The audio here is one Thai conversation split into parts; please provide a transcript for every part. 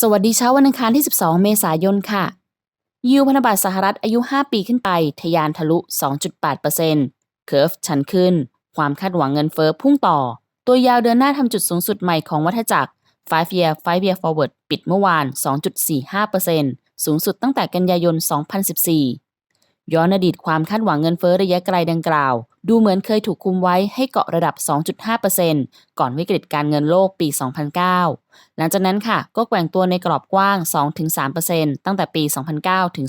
สวัสดีเช้าวันอังคารที่ 12 เมษายนค่ะ ยิวพันธบัตรสหรัฐอายุ 5 ปีขึ้นไป ทะยานทะลุ 2.8%เคิร์ฟชันขึ้น ความคาดหวังเงินเฟ้อพุ่งต่อ ตัวยาวเดินหน้าทำจุดสูงสุดใหม่ของวัฏจักร 5 year 5 year forward ปิดเมื่อวาน 2.45%สูงสุดตั้งแต่กันยายน 2014 ย้อนอดีตความคาดหวังเงินเฟ้อระยะไกลดังกล่าว ดูเหมือนเคยถูกคุมไว้ให้เกาะระดับ 2.5%ก่อนวิกฤตการเงินโลกปี 2009 หลังจากนั้นค่ะ ก็แกว่งตัวในกรอบกว้าง 2-3%ตั้งแต่ปี 2009 ถึง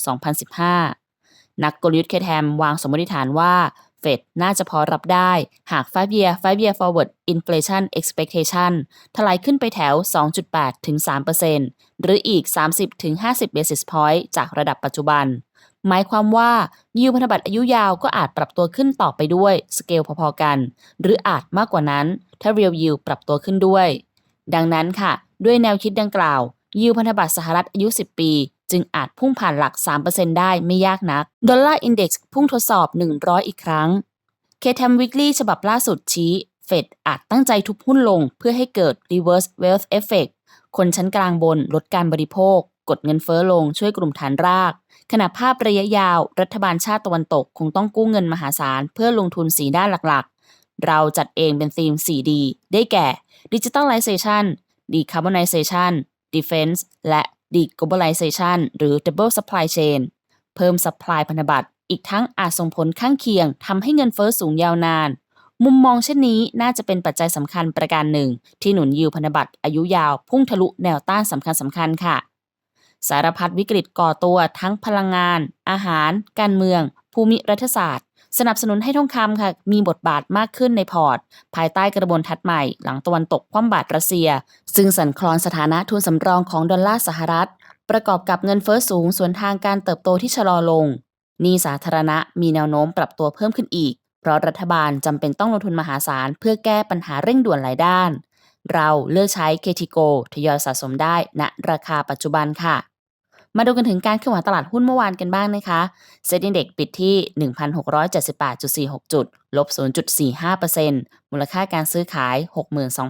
2015 นักกลยุทธ์เคแทมวางสมมติฐานว่าเฟดน่าจะพอรับได้หาก 5 year 5 year forward inflation expectation ถลายขึ้นไปแถว 2.8-3%หรืออีก 30-50 basis point จากระดับปัจจุบัน หมายความว่ายิวพันธบัตรอายุยาวก็อาจปรับตัวขึ้นต่อไปด้วยสเกลพอๆกัน หรืออาจมากกว่านั้น ถ้า real yield ปรับตัวขึ้นด้วย ดังนั้นค่ะ ด้วยแนวคิดดังกล่าว ยิวพันธบัตรสหรัฐอายุ 10 ปี จึงอาจพุ่งผ่านหลัก 3%ได้ไม่ยากนัก ดอลลาร์อินเด็กซ์พุ่งทดสอบ 100 อีกครั้งเคท m มวิกฤ y ฉบับล่าสุดชี้เฟดอาจตั้งใจทุบหุ้นลงเพื่อให้เกิด reverse wealth effect คนชั้นกลางบนลดการบริโภค กดเงินเฟ้อลงช่วยกลุ่มฐานราก ขณะภาพระยะยาว รัฐบาลชาติตะวันตก คงต้องกู้เงินมหาศาล เพื่อลงทุนสีด้านหลักๆ เราจัดเองเป็นธีม 4D ได้แก่ Digitalization Decarbonization Defense และ Deglobalization หรือ Double Supply Chain เพิ่ม supply พันธบัตรอีกทั้งอาจส่งผลข้างเคียงทำให้เงินเฟ้อสูงยาวนาน มุมมองเช่นนี้น่าจะเป็นปัจจัยสำคัญประการหนึ่ง ที่หนุนยิวพันธบัตรอายุยาวพุ่งทะลุแนวต้านสำคัญสำคัญค่ะ สารพัดวิกฤตก่อตัวทั้งพลังงาน อาหาร การเมือง ภูมิรัฐศาสตร์ สนับสนุนให้ทองคำค่ะ มีบทบาทมากขึ้นในพอร์ต ภายใต้กระบวนทัศน์ใหม่ หลังตะวันตกคว่ำบาตรรัสเซีย ซึ่งสั่นคลอนสถานะทุนสำรองของดอลลาร์สหรัฐ ประกอบกับเงินเฟ้อสูงส่วนทางการเติบโตที่ชะลอลงนี้สาธารณะมีแนวโน้มปรับตัวเพิ่มขึ้นอีก เพราะรัฐบาลจำเป็นต้องลงทุนมหาศาลเพื่อแก้ปัญหาเร่งด่วนหลายด้าน เราเลือกใช้เคทิโกทยอยสะสมได้ณราคาปัจจุบันค่ะ มาดูกันถึงการเคลื่อนไหวตลาดหุ้นเมื่อวานกันบ้างนะคะเซ็นดีเด็กปิดที่ 1,678.46 จุด ลบ 0.45%มูลค่าการซื้อขาย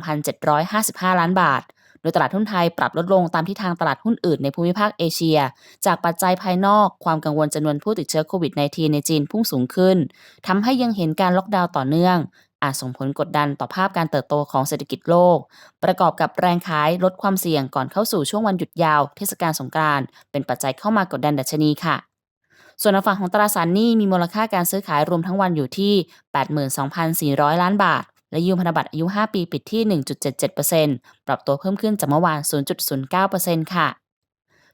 62,755 ล้านบาท โดยตลาดหุ้นไทยปรับลดลงตามที่ทางตลาดหุ้นอื่นในภูมิภาคเอเชีย จากปัจจัยภายนอกความกังวลจำนวนผู้ติดเชื้อโควิด -19 ในจีนพุ่งสูงขึ้นทำให้ยังเห็นการล็อกดาวน์ต่อเนื่อง อาจส่งผลกดดันต่อภาพการเติบโตของเศรษฐกิจโลก ประกอบกับแรงขายลดความเสี่ยงก่อนเข้าสู่ช่วงวันหยุดยาวเทศกาลสงกรานต์เป็นปัจจัยเข้ามากดดันดัชนีค่ะส่วนฝั่งของตราสารหนี้มีมูลค่าการซื้อขายรวมทั้งวันอยู่ที่ 82,400 ล้านบาท และยูมพันธบัตรอายุ 5 ปีปิดที่ 1.77%ปรับตัวเพิ่มขึ้นจากเมื่อวาน 0.09%ค่ะ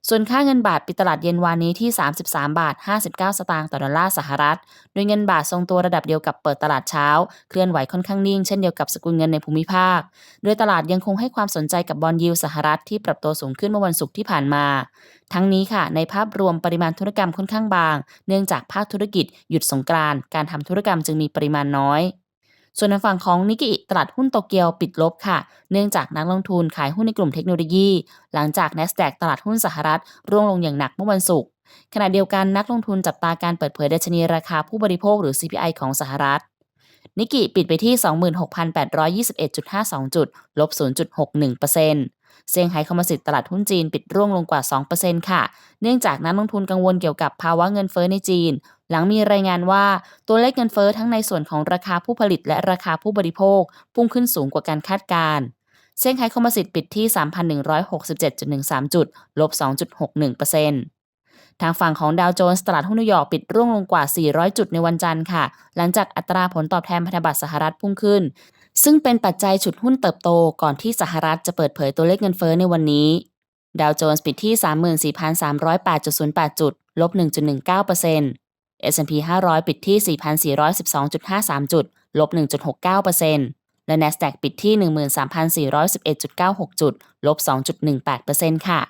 ส่วนค่าเงินบาทปิดตลาดเย็นวานนี้ที่ 33 บาท 59 สตางค์ต่อดอลลาร์สหรัฐ โดยเงินบาททรงตัวระดับเดียวกับเปิดตลาดเช้า เคลื่อนไหวค่อนข้างนิ่งเช่นเดียวกับสกุลเงินในภูมิภาค โดยตลาดยังคงให้ความสนใจกับบอลยิวสหรัฐที่ปรับตัวสูงขึ้นเมื่อวันศุกร์ที่ผ่านมา ทั้งนี้ค่ะ ในภาพรวมปริมาณธุรกรรมค่อนข้างบาง เนื่องจากภาคธุรกิจหยุดสงกรานการทำธุรกรรมจึงมีปริมาณน้อย ส่วนในฝั่งของนิกกิตลาดหุ้นโตเกียวปิดลบค่ะ เนื่องจากนักลงทุนขายหุ้นในกลุ่มเทคโนโลยี หลังจาก NASDAQ ตลาดหุ้นสหรัฐ ร่วงลงอย่างหนักเมื่อวันศุกร์ขณะเดียวกันนักลงทุนจับตาการเปิดเผยดัชนีราคาผู้บริโภคหรือ CPI ของสหรัฐนิกกิปิดไปที่ 26,821.52 จุด ลบ 0.61%เเซี่ยงไฮ้คอมโพสิตตลาดหุ้นจีน ปิดร่วงลงกว่า 2%ค่ะ เนื่องจากนักลงทุนกังวลเกี่ยวกับภาวะเงินเฟ้อในจีน หลังมีรายงานว่าตัวเลขเงินเฟ้อทั้งในส่วนของราคาผู้ผลิตและราคาผู้บริโภค พุ่งขึ้นสูงกว่าการคาดการณ์เซี่ยงไฮ้คอมโพสิตปิดที่ 3,167.13 จุด ลบ 2.61%ทางฝั่งของดาวโจนส์ตลาดหุ้นนิวยอร์กปิดร่วงลงกว่า 400 จุดในวันจันทร์ค่ะ หลังจากอัตราผลตอบแทนพันธบัตรสหรัฐพุ่งขึ้น ซึ่งเป็นปัจจัยฉุดหุ้นเติบโตก่อนที่สหรัฐจะเปิดเผยตัวเลขเงินเฟ้อในวันนี้ ดาวโจนส์ปิดที่ 34,308.08 จุด ลบ 1.19% S&P 500 ปิดที่ 4,412.53 จุด ลบ 1.69%และ NASDAQ ปิดที่ 13,411.96 จุด ลบ 2.18%ค่ะ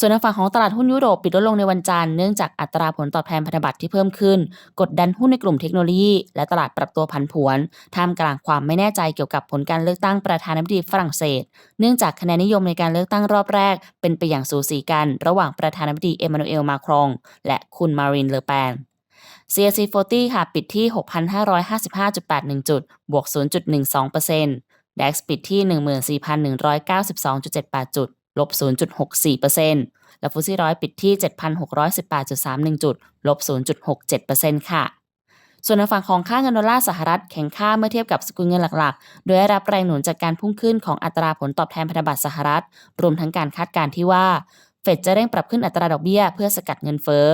ส่วนในฝั่งของตลาดหุ้นยุโรปปิดลดลงในวันจันทร์เนื่องจากอัตราผลตอบแทนพันธบัตรที่เพิ่มขึ้น กดดันหุ้นในกลุ่มเทคโนโลยี และตลาดปรับตัวผันผวน ท่ามกลางความไม่แน่ใจเกี่ยวกับผลการเลือกตั้งประธานาธิบดีฝรั่งเศส เนื่องจากคะแนนนิยมในการเลือกตั้งรอบแรก เป็นไปอย่างสูสีกัน ระหว่างประธานาธิบดีเอมานูเอลมาครอง และคุณมารินเลอแปน CAC 40 ค่ะ ปิดที่ 6,555.81 จุด บวก 0.12% DAX ปิดที่ 14,192.78 จุด ลบ 0.64%และฟุตซี่ร้อยปิดที่ 7,618.31 จุด ลบ 0.67%ค่ะ ส่วนในฝั่งของค่าเงินดอลลาร์สหรัฐแข็งค่าเมื่อเทียบกับสกุลเงินหลักๆ โดยได้รับแรงหนุนจากการพุ่งขึ้นของอัตราผลตอบแทนพันธบัตรสหรัฐ รวมทั้งการคาดการณ์ที่ว่า เฟดจะเร่งปรับขึ้นอัตราดอกเบี้ยเพื่อสกัดเงินเฟ้อ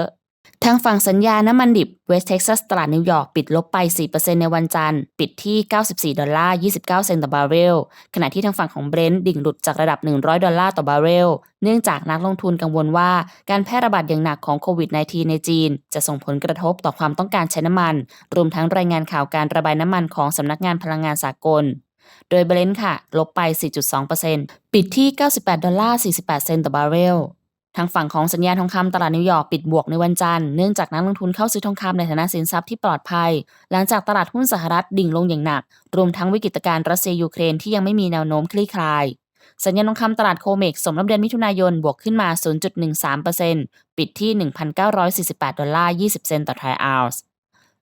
ทางฝั่งสัญญาน้ำมันดิบเวสเท็กซัสตลาดนิวยอร์กปิดลบไป 4%ในวันจันทร์ ปิดที่ 94 ดอลลาร์ 29 เซนต์ต่อบาร์เรล ขณะที่ทางฝั่งของเบรนท์ดิ่งหลุดจากระดับ 100 ดอลลาร์ต่อบาร์เรล เนื่องจากนักลงทุนกังวลว่าการแพร่ระบาดอย่างหนักของโควิด -19 ในจีน จะส่งผลกระทบต่อความต้องการใช้น้ำมัน รวมทั้งรายงานข่าวการระบายน้ำมันของสำนักงานพลังงานสากลโดยเบรนท์ค่ะ ลบไป 4.2%ปิดที่ 98 ดอลลาร์ 48 เซนต์ต่อบาร์เรล ทางฝั่งของสัญญาทองคำตลาดนิวยอร์กปิดบวกในวันจันทร์เนื่องจากนักลงทุนเข้าซื้อทองคำในฐานะสินทรัพย์ที่ปลอดภัย หลังจากตลาดหุ้นสหรัฐดิ่งลงอย่างหนัก รวมทั้งวิกฤตการณ์รัสเซียยูเครนที่ยังไม่มีแนวโน้มคลี่คลาย สัญญาทองคำตลาดโคเมกสมรับเดือนมิถุนายนบวกขึ้นมา 0.13%ปิดที่ 1,948 ดอลลาร์ 20 เซนต์ต่อทรอยออนซ์